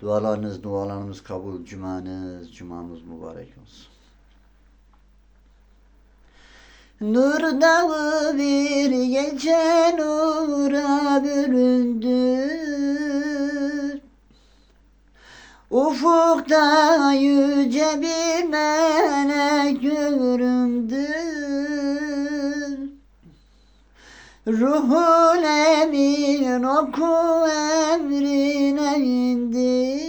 Dualarınız, dualarımız kabul, cumanız, cumamız mübarek olsun. Nur dağı bir gece nura büründü Ufukta yüce bir melek göründü Ruhul emin oku emrine indi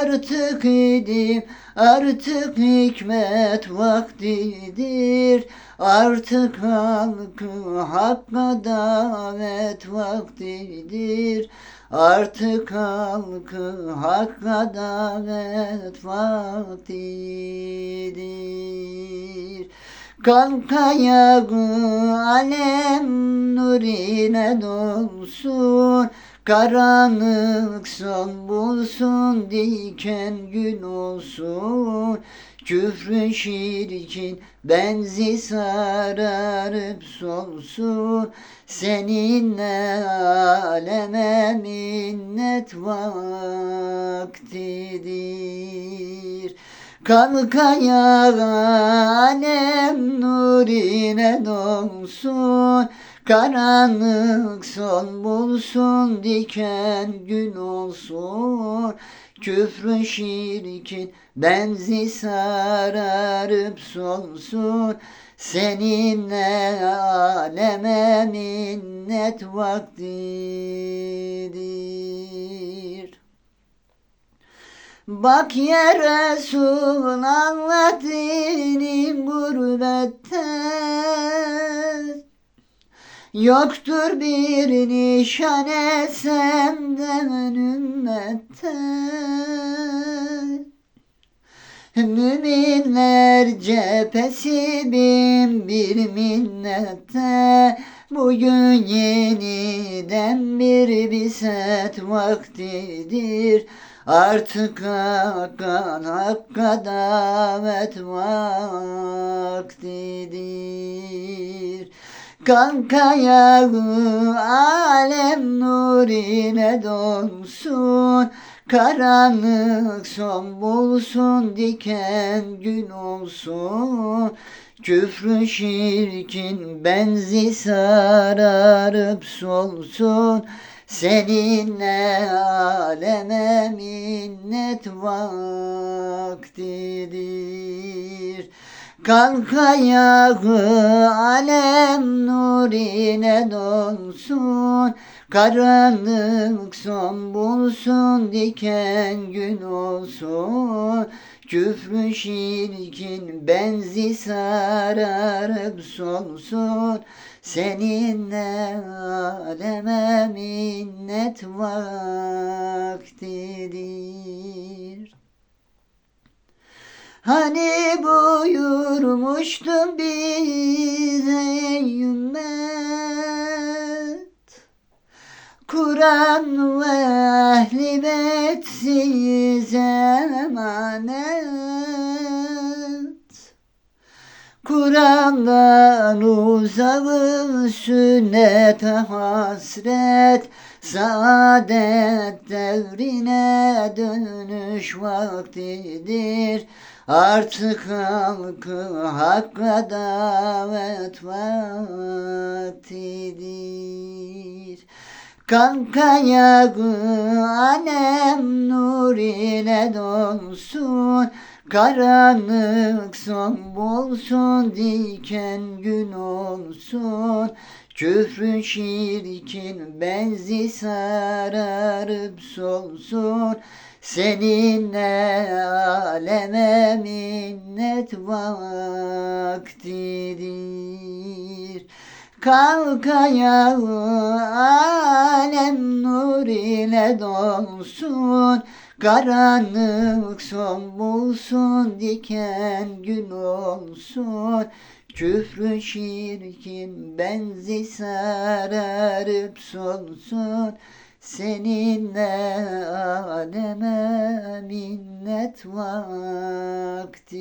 Artık idim artık hikmet vaktidir. Artık halkı hakka davet vaktidir. Artık halkı hakka davet vaktidir. Kalk ayağı alem nurine dolsun Karanlık son bulsun diken gün olsun. Küfrün şirkin benzi sararıp solsun. Seninle aleme minnet vaktidir Kalk ayağa alem nurine dolsun Karanlık son bulsun diken gün olsun. Küfrün şirkin benzi sararıp solsun Seninle aleme minnet vaktidir Bak ya Resul anlat dinin gurbette. Yoktur bir nişane senden ümmette Müminler cephesi bin bir minnette Bugün yeniden bir biset vaktidir Artık hakan hakka davet vaktidir. Kalk ayağı alem nurine dolsun Karanlık son bulsun diken gün olsun. Küfrü şirkin benzi sararıp solsun Seninle aleme minnet vaktidir Kalk ayağı alem nurine dolsun Karanlık son bulsun diken gün olsun. Küfrün şirkin benzi sararıp solsun Seninle aleme minnet vaktidir Hani buyurmuştun bize ümmet? Kur'an ve ehli beyt size emanet. Kur'an'dan uzağım sünnete hasret Saadet devrine dönüş vaktidir Artık halkı hakka davet vaktidir Kalk ayağı alem nurine dolsun Karanlık son bulsun diken gün olsun. Küfrün şirkin benzi sararıp solsun Seninle aleme minnet vaktidir. Kalk ayağı alem nur ile dolsun Karanlık son bulsun diken gün olsun. Küfrü şirkin benzi sararıp solsun Seninle aleme vaktidir